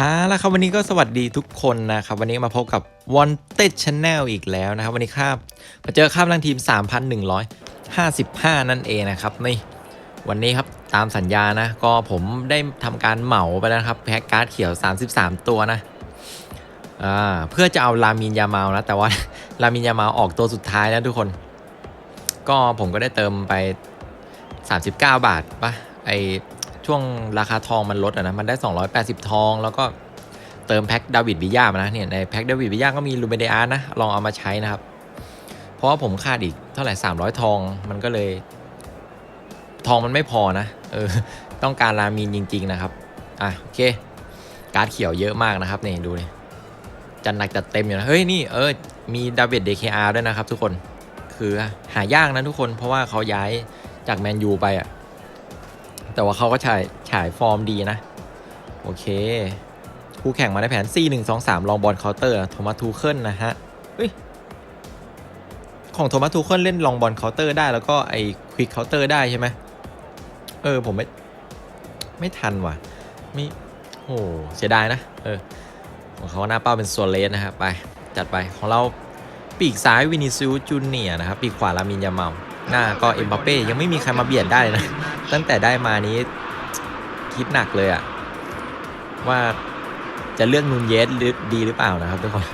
อ่าแล้วครับวันนี้ก็สวัสดีทุกคนนะครับ วันนี้มาพบกับ Wanted Channel อีกแล้วนะครับ วันนี้ครับมาเจอข้ามลังทีม 3,155 นั่นเองนะครับนี่วันนี้ครับตามสัญญานะ ก็ผมได้ทำการเหมาไปแล้วครับแพ็กการ์ดเขียว 33 ตัวนะอ่าเพื่อจะเอาลามินยามานะ แต่ว่า ลามินยามาออกตัวสุดท้ายแล้วทุกคน ก็ผมก็ได้เติมไป 39 บาทปะไอ ช่วงราคาทองมันลดอะนะ มันได้ 280 ทอง แล้วก็เติมแพ็คดาวิดวิยามานะเนี่ยในแพ็คดาวิดวิยาก็มีลูเบเดอาร์นะ ลองเอามาใช้นะครับ เพราะว่าผมขาดอีกเท่าไหร่ 300 ทองมันก็เลย ทองมันไม่พอนะ เออ ต้องการรามีนจริง ๆ นะครับ อะโอเค การ์ดเขียวเยอะมากนะครับนี่ดูนี่จัดหนักจัดเต็มอยู่นะ เฮ้ยนี่เออ มีดาวิดเดคอาร์ด้วยนะครับ ทุกคน คือหายากนะทุกคน เพราะว่าเขาย้ายจากแมนยูไปอะ แต่ว่าเขาก็ฉายฉายฟอร์มดีนะ โอเค คู่แข่งมาได้แผน 4 1 2 3 ลองบอลเคาน์เตอร์โทมัสทูเคิลนะฮะเฮ้ยของโทมัสทูเคิลเล่นลองบอลเคาน์เตอร์ได้แล้วก็ไอ้ควิกเคาน์เตอร์ได้ใช่ไหมเออ ผมไม่ ไม่ทันว่ะ ไม่ โอ้เสียดายนะ เออ ของเขาหน้าเป้าเป็นส่วนเลสนะครับไป จัดไปของเราปีกซ้ายวินิซิลจูเนียนะครับ ปีกขวาลามินยาเมา หน้าก็เอ็มบัปเป้ยังไม่มีใครมาเบียดได้นะ ตั้งแต่ได้มานี้คิดหนักเลยอะว่าจะเลือกนูนเยสหรือดีหรือเปล่านะครับทุกคน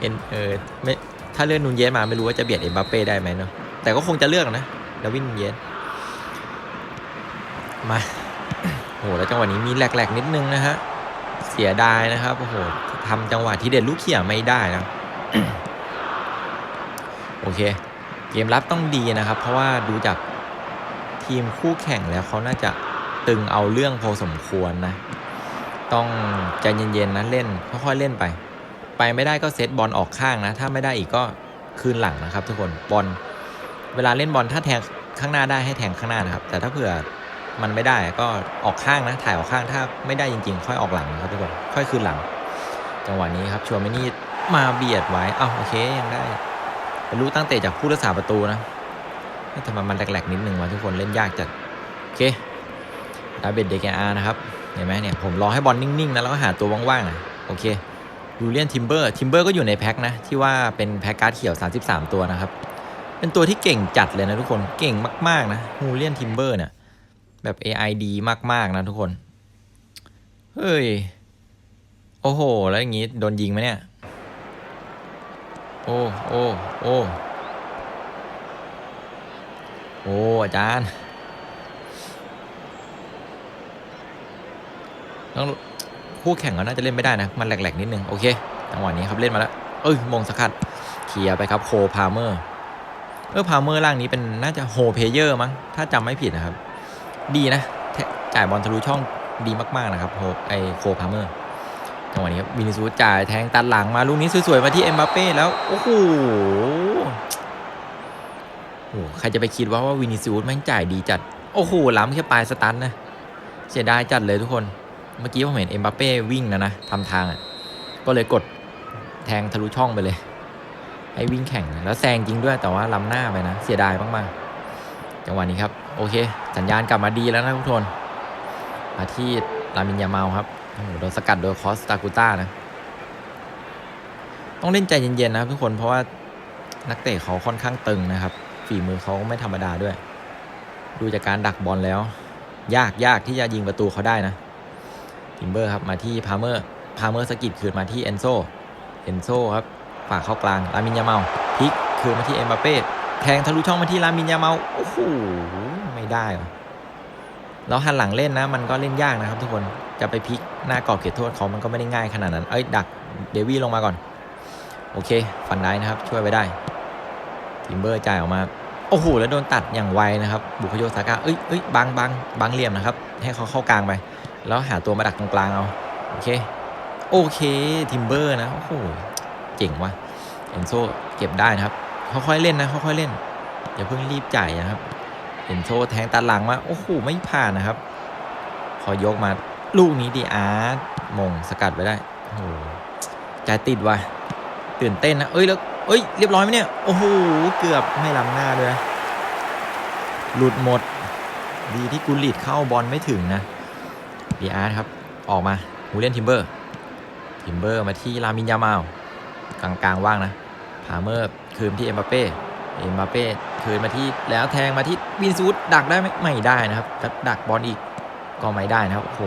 เอ็นเออไม่ถ้าเลือกนูนเยสมาไม่รู้ว่าจะเบียดเอ็มบัปเป้ได้ไหมเนาะแต่ก็คงจะเลือกนะดาวินนูนเยสมาโหแล้วจังหวะนี้มีแหลกๆนิดนึงนะฮะเสียดายนะครับโอ้โหทำจังหวะที่เด็ดลูกเขี่ยไม่ได้นะโอเค เกมรับต้องดีนะครับ เพราะว่าดูจากทีมคู่แข่งแล้วเขาน่าจะตึงเอาเรื่องพอสมควรนะ ต้องใจเย็นๆนะเล่นค่อยๆเล่นไป ไปไม่ได้ก็เซตบอลออกข้างนะ ถ้าไม่ได้อีกก็คืนหลังนะครับ ทุกคนบอลเวลาเล่นบอลถ้าแทงข้างหน้าได้ให้แทงข้างหน้านะครับ แต่ถ้าเผื่อมันไม่ได้ก็ออกข้างนะ ถ่ายออกข้างถ้าไม่ได้จริง ๆ ค่อยออกหลังนะครับทุกคนค่อยคืนหลัง จังหวะนี้ครับชัวร์ไม่นี่มาเบียดไว้อ้าวโอเคยังได้ เป็นรู้ตั้งเตะจากผู้รักษาประตูนะทำไมมันแหลกๆนิดนึงวะทุกคนเล่นยากจัด โอเคดาเบดเดกอาร์นะครับ เห็นไหมเนี่ยผมรอให้บอลนิ่งๆนะแล้วก็หาตัวว่างๆนะโอเคยูเลียนทิมเบอร์ทิมเบอร์ก็อยู่ในแพ็คนะ ที่ว่าเป็นแพ็คการ์ดเขียว 33 ตัวนะครับ เป็นตัวที่เก่งจัดเลยนะทุกคนเก่งมาก ๆ นะฮูเลียนทิมเบอร์เนี่ยแบบ AI ดีมาก ๆ นะทุกคน เฮ้ย โอ้โห แล้วอย่างงี้ โดนยิงไหมเนี่ย โอ้โอ้โอ้โอ้อาจารย์ต้องคู่แข่งก็น่าจะเล่นไม่ได้นะ มันแหลกๆนิดนึง โอเคจังหวะนี้ครับเล่นมาแล้ว เอ้ยมงสกัดเคลียร์ไปครับโคพาเมอร์เออพาเมอร์ร่างนี้เป็นน่าจะโฮเพเยอร์มั้งถ้าจำไม่ผิดนะครับ ดีนะจ่ายบอลทะลุช่องดีมากๆนะครับโฮไอโคพาเมอร์ จังหวะนี้ครับวินิซูจ่ายแทงตัดหลังมาลูกนี้สวยๆมาที่เอ็มบัปเป้แล้วโอ้โหโอ้โหใครจะไปคิดว่าว่าวินิซูสแม่งจ่ายดีจัดโอ้โหล้ำแค่ปลายสตันนะเสียดายจัดเลยทุกคนเมื่อกี้ผมเห็นเอ็มบัปเป้วิ่งนะนะทำทางอะก็เลยกดแทงทะลุช่องไปเลย ให้วิ่งแข่งแล้วแซงจริงด้วยแต่ว่าล้ำหน้าไปนะเสียดายมากๆจังหวะนี้ครับโอเค สัญญาณกลับมาดีแล้วนะทุกคนมาที่ลามินยาเมาครับ โอ้โหโดนสกัดโดยคอสตากูต้านะ ต้องเล่นใจเย็นๆนะครับทุกคนเพราะว่านักเตะเขาค่อนข้างตึงนะครับ ฝีมือเขาไม่ธรรมดาด้วย ดูจากการดักบอลแล้ว ยากยากที่จะยิงประตูเขาได้นะทิมเบอร์ครับมาที่พาเมอร์พาเมอร์สกิดคืนมาที่เอนโซเอนโซครับฝากเข้ากลางลามินยาเมาพลิกคืนมาที่เอ็มบัปเป้แทงทะลุช่องมาที่ลามินยาเมาโอ้โหไม่ได้ แล้วหันหลังเล่นนะ มันก็เล่นยากนะครับ ทุกคนจะไปพลิกหน้ากรอบเขตโทษเขามันก็ไม่ได้ง่ายขนาดนั้น เอ้ยดักเดวี่ลงมาก่อน โอเค ฟันได้นะครับ ช่วยไว้ได้ทิมเบอร์จ่ายออกมา โอ้โหแล้วโดนตัดอย่างไวนะครับ บุคโยซาก้าเอ้ยเอ้ยบังบังบังเหลี่ยมนะครับ ให้เขาเข้ากลางไป แล้วหาตัวมาดักตรงกลางเอาโอเคโอเคทิมเบอร์นะโอ้โหเจ๋งว่ะเอนโซเก็บได้นะครับค่อยๆเล่นนะค่อยๆเล่นอย่าเพิ่งรีบจ่ายนะครับ เอนโซแทงตัดหลังมาโอ้โหไม่ผ่านนะครับ พอยกมาลูกนี้ดีอาร์ตมงสกัดไว้ได้โอ้โหใจติดว่ะตื่นเต้นนะ เอ้ยแล้วเอ้ยเรียบร้อยไหมเนี่ย โอ้โหเกือบไม่ล้ำหน้าด้วยหลุดหมด ดีที่กูหลีดเข้าบอลไม่ถึงนะดีอาร์ตครับ ออกมาฮูเลียนทิมเบอร์ทิมเบอร์มาที่ลามินยามาลกลางกลางๆว่างนะพาเมอร์คืนที่เอ็มบัปเป้เอ็มบัปเป้ คืนมาที่แล้วแทงมาที่วินซูดดักได้ไหมไม่ได้นะครับแล้วดักบอลอีกก็ไม่ได้นะครับโอ้โห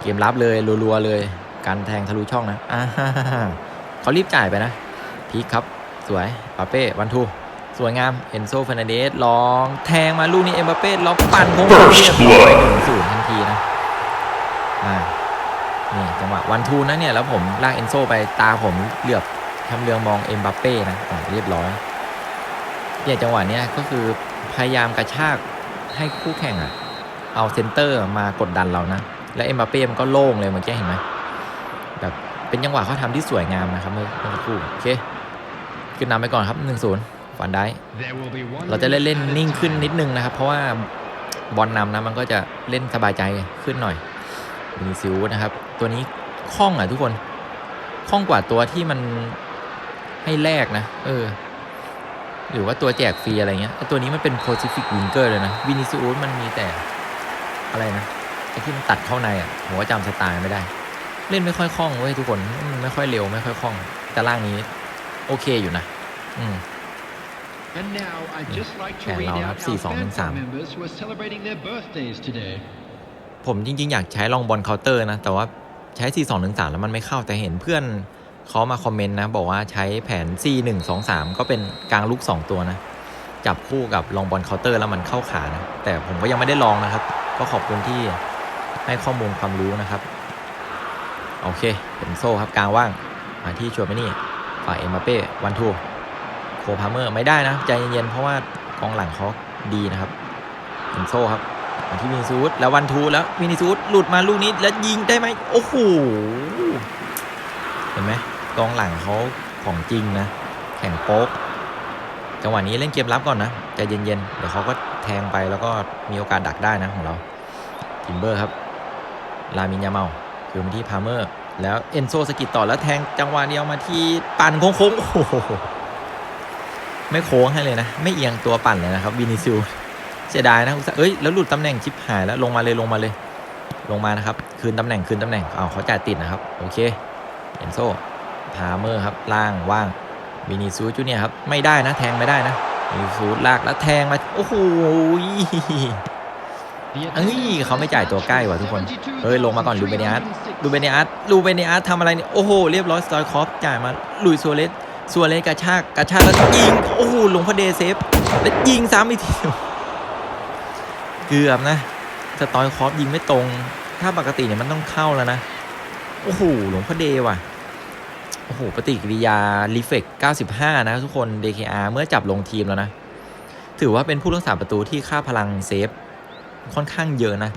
เกมรับเลยรัวๆเลย การแทงทะลุช่องนะอ่าฮ่าฮ่าฮ่าเขารีบจ่ายไปนะพีคครับสวยปาเป้วันทูสวยงามเอนโซฟ r นเดสลองแทงมาลูกนี้เอ็มบัปเป้ล็อกปั่นโค้ง First เรียบร้อย blood หนึ่งศูนย์ทันทีนะอ่านี่จังหวะวันทูนะเนี่ยแล้วผมลากเอนโซไปตาผมเหลือบทำเรืองมองเอ็มบัปเป้นะอ่าเรียบร้อย เนี่ยจังหวะเนี้ยก็คือพยายามกระชากให้คู่แข่งอะเอาเซนเตอร์มากดดันเรานะ แล้วเอ็มบัปเป้มันก็โล่งเลยเมื่อกี้เห็นไหมแบบเป็นจังหวะเขาทำที่สวยงามนะครับเมื่อเมื่อสักครู่โอเคขึ้นนำไปก่อนครับ 1-0ฝันได้ เราจะเล่นเล่นนิ่งขึ้นนิดนึงนะครับ เพราะว่าบอลนำนะมันก็จะเล่นสบายใจขึ้นหน่อยวินิซิวนะครับ ตัวนี้คล่องอะทุกคนคล่องกว่าตัวที่มันให้แลกนะ เออ หรือว่าตัวแจกฟรีอะไรเงี้ยไอ้ตัวนี้มันเป็นโพซิฟิกวิงเกอร์เลยนะ วินิซิวมันมีแต่อะไรนะไอ้ที่มันตัดเข้าในอะผมก็จำสไตล์ไม่ได้ เล่นไม่ค่อยคล่องเว้ยทุกคนมันไม่ค่อยเร็วไม่ค่อยคล่อง แต่ล่างนี้ โอเคอยู่นะ อืม And now I'd just like to แข่ง read เรา out ครับ our 4 2 1 fan 3 members who are celebrating their birthdays today. ผมจริง ๆ อยากใช้ลองบอลเคาน์เตอร์นะ แต่ว่าใช้ 4 2 1 3 แล้วมันไม่เข้าแต่เห็นเพื่อน เขามาคอมเมนต์นะ บอกว่าใช้แผน4 1 2 3 ก็เป็นกลางลูก 2 ตัวนะ จับคู่กับลองบอลเคาน์เตอร์แล้วมันเข้าขานะ แต่ผมก็ยังไม่ได้ลองนะครับ ก็ขอบคุณที่ให้ข้อมูลความรู้นะครับ โอเค เป็นโซ่ครับกลางว่าง มาที่ชัวร์ไปนี่ฝ่ายเอ็มบัปเป้วันทูโคพาเมอร์ไม่ได้นะ ใจเย็นๆเพราะว่ากองหลังเขาดีนะครับเป็นโซ่ครับมาที่วินิซูดแล้ววันทูแล้ววินิซูดหลุดมาลูกนี้แล้วยิงได้ไหมโอ้โหเห็นไหม กองหลังเขาของจริงนะ แข่งโป๊กจังหวะนี้เล่นเกมรับก่อนนะใจเย็นๆ เดี๋ยวเขาก็แทงไปแล้วก็มีโอกาสดักได้นะของเราทิมเบอร์ครับ ลามินยาเมาคือมาที่พาเมอร์ แล้วเอนโซสกิดต่อแล้วแทงจังหวะเดียวมาที่ปั่นโค้งๆโอ้โหไม่โค้งให้เลยนะ ไม่เอียงตัวปั่นเลยนะครับวินิซูเสียดายนะเอ้ยแล้วหลุดตำแหน่งชิปหายแล้วลงมาเลยลงมาเลย ลงมานะครับ คืนตำแหน่งคืนตำแหน่งเอาเขาจ่ายติดนะครับ โอเคเอนโซ พาเมอร์ครับล่างว่างวินิซูจูเนี่ยครับไม่ได้นะแทงไม่ได้นะวินิซูลากแล้วแทงมาโอ้โหเอ้ยเขาไม่จ่ายตัวใกล้ว่ะทุกคนเฮ้ยลงมาก่อนลูเบเนียสลูเบเนียสลูเบเนียสทำอะไรเนี่ยโอ้โหเรียบร้อยสตอยคอฟจ่ายมาลุยซัวเรสซัวเรสกระชากกระชากแล้วยิงโอ้โหหลวงพ่อเดเซฟแล้วยิงซ้ำอีกทีเกือบนะสตอยคอฟยิงไม่ตรง ถ้าปกติเนี่ยมันต้องเข้าแล้วนะโอ้โหหลวงพ่อเดว่ะ โอ้โห ปฏิกิริยารีเฟก95 นะทุกคน DKR เมื่อจับลงทีมแล้วนะ ถือว่าเป็นผู้รักษาประตูที่ค่าพลังเซฟ ค่อนข้างเยอะนะ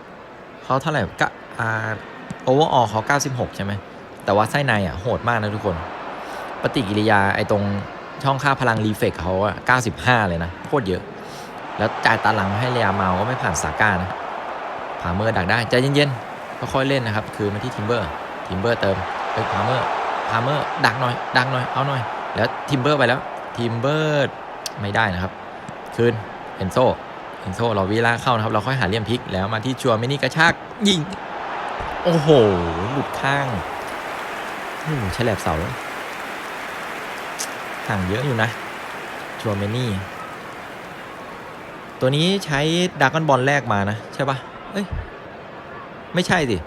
เขาเท่าไหร่ก็อาโอเวอร์ออเขา 96 ใช่ไหม แต่ว่าไส้ในอะโหดมากนะทุกคน ปฏิกิริยาไอตรงช่องค่าพลังรีเฟกเขาอะ95 เลยนะโคตรเยอะ แล้วจ่ายตาหลังให้เรียเมาก็ไม่ผ่านสาก้านะพาเมอร์ดักได้ใจเย็นๆค่อยๆเล่นนะครับ คือมาที่ทิมเบอร์ทิมเบอร์เติมเอ้ยพาเมอร์ พาเมอร์ดักหน่อยดักหน่อยเอาหน่อย แล้วทิมเบอร์ไปแล้วทิมเบอร์ไม่ได้นะครับ คืนเอนโซเอนโซเราวิล่าเข้านะครับ เราค่อยหาเหลี่ยมพลิกแล้วมาที่ชัวร์มินี่กระชากยิง โอ้โห หลุดข้างโอ้โหฉลับเสาห่างเยอะอยู่นะชัวร์มินี่ ตัวนี้ใช้ดากอนบอลแรกมานะ ใช่ปะเอ้ย ไม่ใช่สิ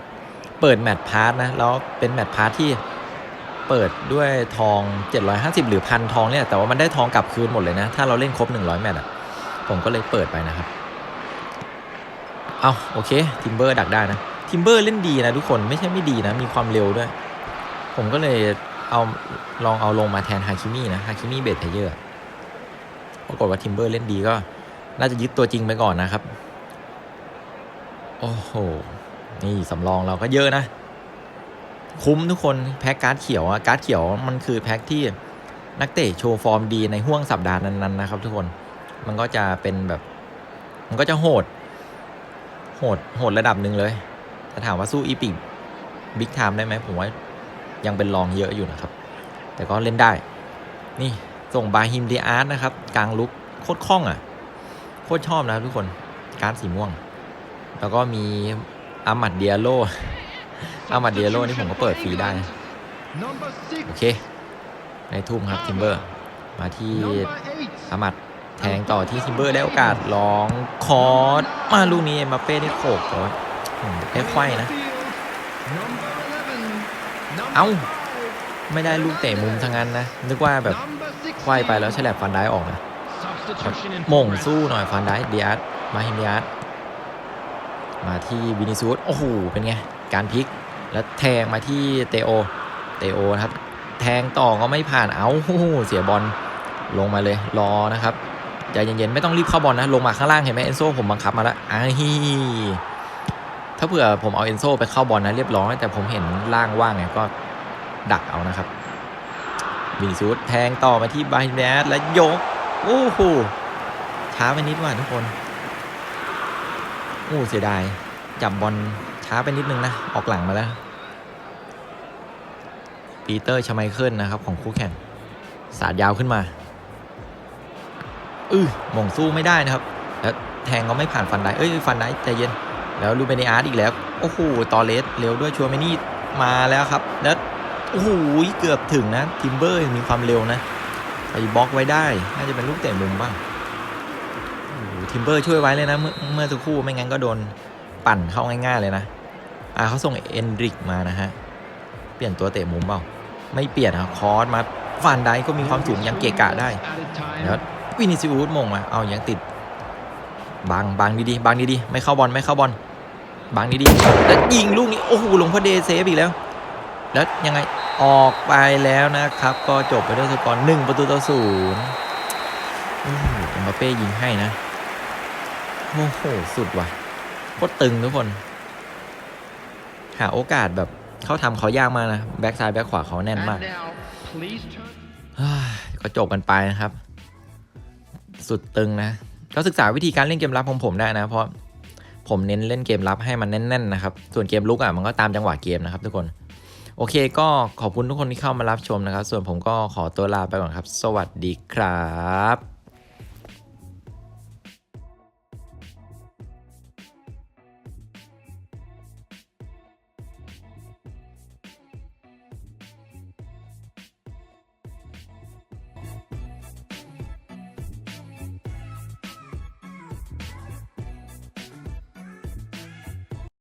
เปิดแมตช์พาร์ทนะ แล้วเป็นแมตช์พาร์ทที่ เปิดด้วยทอง 750 หรือพันทองเนี่ย แต่ว่ามันได้ทองกลับคืนหมดเลยนะ ถ้าเราเล่นครบ 100 แมตช์อะผมก็เลยเปิดไปนะครับ เอาโอเค ทิมเบอร์ดักได้นะ ทิมเบอร์เล่นดีนะทุกคน ไม่ใช่ไม่ดีนะ มีความเร็วด้วย ผมก็เลยเอาลองเอาลงมาแทนฮาคิมินะ ฮาคิมิเบสเพเยอร์ปรากฏว่าทิมเบอร์เล่นดีก็ น่าจะยึดตัวจริงไปก่อนนะครับ โอ้โห นี่สำรองเราก็เยอะนะ คุ้มทุกคนแพ็กการ์ดเขียวอะการ์ดเขียวมันคือแพ็กที่นักเตะโชว์ฟอร์มดีในห่วงสัปดาห์นั้นๆนะครับ ทุกคนมันก็จะเป็นแบบ มันก็จะโหด โหดโหดระดับหนึ่งเลยแต่ถามว่าสู้อีพิกบิ๊กไทม์ได้ไหมผมว่ายังเป็นรองเยอะอยู่นะครับ แต่ก็เล่นได้ นี่ส่งบาฮิมเดอาร์ตนะครับ กลางลุกโคตรคล่องอะ โคตรชอบนะทุกคนการ์ดสีม่วง แล้วก็มีอามัดเดียโล อามัดเดียโลนี่ผมก็เปิดฟรีได้ โอเคได้ทุ่มครับทิมเบอร์ มาที่อามัดแทงต่อที่ทิมเบอร์ได้โอกาสลองคอร์สมาลูกนี้มบัปเป้ได้โขกแต่ว่าได้ไขว้นะ เอ้า ไม่ได้ลูกเตะมุมทั้งนั้นนะ นึกว่าแบบไขว้ไปแล้วฉลับฟันได้ออกนะม่งสู้หน่อยฟันได้เดิอาร์ตมาเฮิมดิอาร์ตมาที่วินิซูสโอ้โห เป็นไง การพลิก แล้วแทงมาที่เตโอ เตโอนะครับ แทงต่อก็ไม่ผ่านเอาโอ้โหเสียบอลลงมาเลยรอนะครับใจเย็นๆไม่ต้องรีบเข้าบอลนะลงมาข้างล่างเห็นไหมเอนโซผมบังคับมาแล้วอ้าฮีถ้าเผื่อผมเอาเอนโซไปเข้าบอลนะเรียบร้อยแต่ผมเห็นล่างว่างไงก็ดักเอานะครับวินิซูสแทงต่อมาที่บาฮิแดสแล้วยกโอ้โหช้าไปนิดว่ะทุกคนโอ้เสียดายจับบอล ช้าไปนิดนึงนะ ออกหลังมาแล้ว ปีเตอร์ชไมเคิลนะครับของคู่แข่ง สาดยาวขึ้นมา อือหม่งสู้ไม่ได้นะครับ แล้วแทงก็ไม่ผ่านฟันได้ เอ้ยฟันได้ใจเย็น แล้วลูเบเนอาร์ตอีกแล้ว โอ้โห ตอเลสเร็วด้วยชัวร์เมนี่มาแล้วครับ แล้วโอ้โห เกือบถึงนะ ทิมเบอร์ยังมีความเร็วนะไปบล็อกไว้ได้ น่าจะเป็นลูกเตะมุมบ้างทิมเบอร์ช่วยไว้เลยนะ เมื่อเมื่อสักครู่ไม่งั้นก็โดน ปั่นเข้าง่าย ๆ เลยนะ อ่าเขาส่งเอนริกมานะฮะ เปลี่ยนตัวเตะมุมเปล่า ไม่เปลี่ยนครับคอร์สมาฟันได้ก็มีความสูงยังเกะกะได้ แล้ววินิซิอุสมงมา เอายังติดบังบังดีๆบังดีๆไม่เข้าบอลไม่เข้าบอลบังดีๆแล้วยิงลูกนี้ โอ้โหหลวงพ่อเดเซฟอีกแล้ว แล้วยังไงออกไปแล้วนะครับ ก็จบไปด้วยสกอร์หนึ่งประตูต่อศูนย์อ้โหเอ็มบัปเป้ยิงให้นะ โอ้โห สุดว่ะ ตรตึงทุกคน หาโอกาสแบบเขาทำเขายากมากนะ แบ็กซ้ายแบ็กขวาเขาแน่น And มาก now, please turn. เฮ้ยก็จบกันไปนะครับ สุดตึงนะ ก็ศึกษาวิธีการเล่นเกมรับของผมได้นะ เพราะผมเน้นเล่นเกมรับให้มันแน่นๆนะครับ ส่วนเกมลุกอะมันก็ตามจังหวะเกมนะครับ ทุกคน โอเคก็ขอบคุณทุกคนที่เข้ามารับชมนะครับ ส่วนผมก็ขอตัวลาไปก่อนครับ สวัสดีครับ